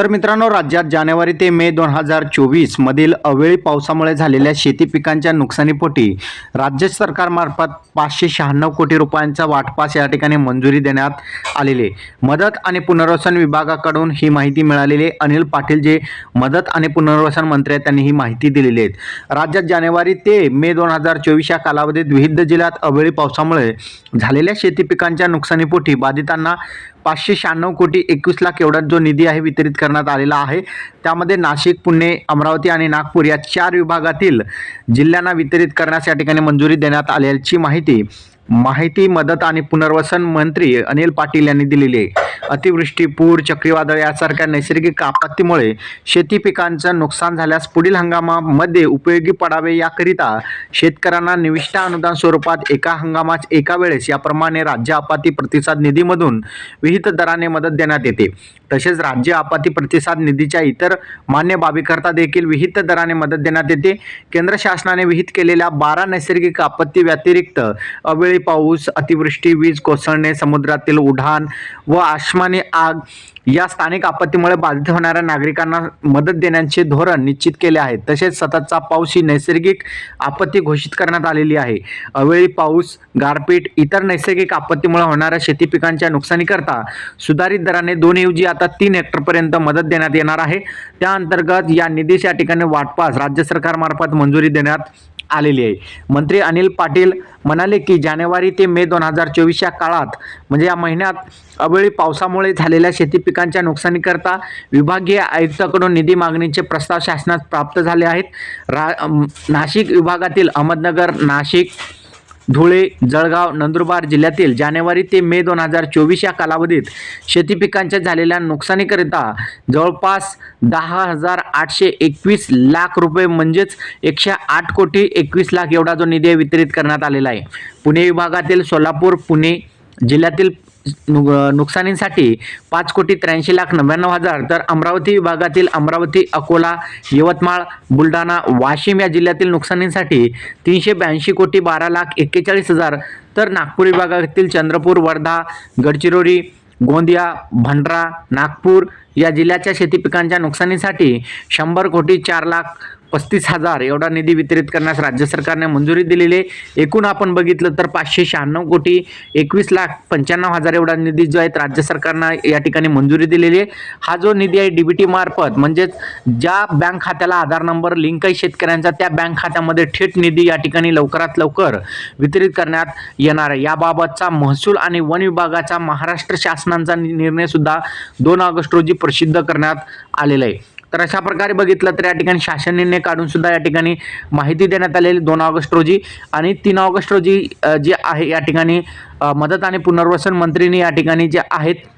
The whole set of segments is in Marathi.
तर मित्रांनो राज्यात जानेवारी ते मे दोन हजार चोवीस मधील अवेळी पावसामुळे झालेल्या शेती पिकांच्या नुकसानीपोटी राज्य सरकारमार्फत पाचशे शहाण्णव कोटी रुपयांचा वाटपास या ठिकाणी मंजुरी देण्यात आलेली मदत आणि पुनर्वसन विभागाकडून ही माहिती मिळालेली अनिल पाटील जे मदत आणि पुनर्वसन मंत्री आहेत त्यांनी ही माहिती दिलेली आहे. राज्यात जानेवारी ते मे दोन हजार चोवीस या कालावधीत विविध जिल्ह्यात अवेळी पावसामुळे झालेल्या शेती पिकांच्या नुकसानीपोटी बाधितांना पाचशे शहाण्णव कोटी एकवीस लाख एवढा जो निधी आहे वितरित करण्यात आलेला आहे. त्यामध्ये नाशिक पुणे अमरावती आणि नागपूर या चार विभागातील जिल्ह्यांना वितरित करण्यास या ठिकाणी मंजुरी देण्यात आल्याची माहिती माहिती मदत आणि पुनर्वसन मंत्री अनिल पाटील यांनी दिलेली आहे. अतिवृष्टी पूर चक्रीवादळ यासारख्या नैसर्गिक आपत्तीमुळे शेती पिकांचं नुकसान झाल्यास पुढील हंगामामध्ये उपयोगी पडावे याकरिता शेतकऱ्यांना निविष्ट अनुदान स्वरूपात एका हंगामात एका वेळेस याप्रमाणे राज्य आपत्ती प्रतिसाद निधीमधून विहित दराने मदत देण्यात येते. तसेच राज्य आपत्ती प्रतिसाद निधीच्या इतर मान्य बाबीकरता देखील विहित दराने मदत देण्यात येते. केंद्र शासनाने विहित केलेल्या बारा नैसर्गिक आपत्ती व्यतिरिक्त अवेळी पाऊस अतिवृष्टी वीज कोसळणे समुद्रातील उड्डाण व आसमानी आग या स्थानिक आपत्तीमुळे बाधित होणाऱ्या नागरिकांना मदत देण्याचे धोरण निश्चित केले आहे. तसेच सततचा पाऊस ही नैसर्गिक आपत्ती घोषित करण्यात आलेली आहे. अवेळी पाऊस गारपीट इतर नैसर्गिक आपत्तीमुळे होणाऱ्या शेती पिकांच्या नुकसानीकरता सुधारित दराने दोन ऐवजी आता तीन हेक्टरपर्यंत मदत देण्यात येणार आहे. त्या अंतर्गत या निधीस या ठिकाणी वाटपास राज्य सरकारमार्फत मंजुरी देण्यात आलेली आहे. मंत्री अनिल पाटील म्हणाले की जानेवारी ते मे दोन हजार चोवीस या काळात म्हणजे या महिन्यात अवेळी पावसामुळे झालेल्या शेती पिकांच्या नुकसानीकरता विभागीय आयुक्ताकडून निधी मागणीचे प्रस्ताव शासनात प्राप्त झाले आहेत. रा नाशिक विभागातील अहमदनगर नाशिक धुळे जळगाव नंदुरबार जिल्ह्यातील जानेवारी ते मे दोन हजार चोवीस या कालावधीत शेती पिकांच्या झालेल्या नुकसानीकरिता जवळपास दहा हजार आठशे एकवीस लाख रुपये म्हणजेच एकशे आठ कोटी एकवीस लाख एवढा जो निधी वितरित करण्यात आलेला आहे. पुणे विभागातील सोलापूर पुणे जिल्ह्यातील नुकसानीसाठी पाच कोटी त्र्याऐंशी लाख नव्याण्णव हजार तर अमरावती विभागातील अमरावती अकोला यवतमाळ बुलढाणा वाशिम या जिल्ह्यातील नुकसानीसाठी तीनशे ब्याऐंशी कोटी बारा लाख एक्केचाळीस हजार तर नागपूर विभागातील चंद्रपूर वर्धा गडचिरोली गोंदिया भंडारा नागपूर या जिल्ह्याच्या शेती पिकांच्या नुकसानीसाठी शंभर कोटी चार लाख पस्तीस हजार एवढा निधी वितरित करण्यास राज्य सरकारने मंजुरी दिलेली आहे. एकूण आपण बघितलं तर पाचशे शहाण्णव कोटी एकवीस लाख पंच्याण्णव हजार एवढा निधी जो आहे राज्य सरकारनं या ठिकाणी मंजुरी दिलेली आहे. हा जो निधी आहे डीबीटी मार्फत म्हणजेच ज्या बँक खात्याला आधार नंबर लिंक आहे शेतकऱ्यांचा त्या बँक खात्यामध्ये थेट निधी या ठिकाणी लवकरात लवकर वितरित करण्यात येणार आहे. याबाबतचा महसूल आणि वन विभागाचा महाराष्ट्र शासनाचा निर्णय सुद्धा दोन ऑगस्ट रोजी प्रसिद्ध करण्यात आलेला आहे. तर अशा प्रकारे बघितलं तर या ठिकाणी शासन निर्णय काढून सुद्धा या ठिकाणी माहिती देण्यात आलेली दोन ऑगस्ट रोजी आणि तीन ऑगस्ट रोजी जे आहे या ठिकाणी मदत आणि पुनर्वसन मंत्रीने या ठिकाणी जे आहेत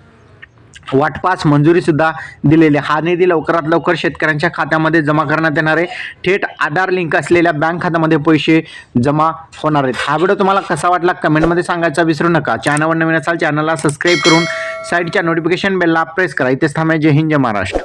वाटपास मंजुरी सुद्धा दिलेली हा निधी लवकरात लवकर शेतकऱ्यांच्या खात्यामध्ये जमा करण्यात येणार आहे. थेट आधार लिंक असलेल्या बँक खात्यामध्ये पैसे जमा होणार आहेत. हा व्हिडिओ तुम्हाला कसा वाटला कमेंटमध्ये सांगायचा विसरू नका. चॅनलवर नवीन असाल चॅनलला सबस्क्राईब करून साईडच्या नोटिफिकेशन बेलला प्रेस करा. इथेच थांबायचे जय हिंद जय महाराष्ट्र.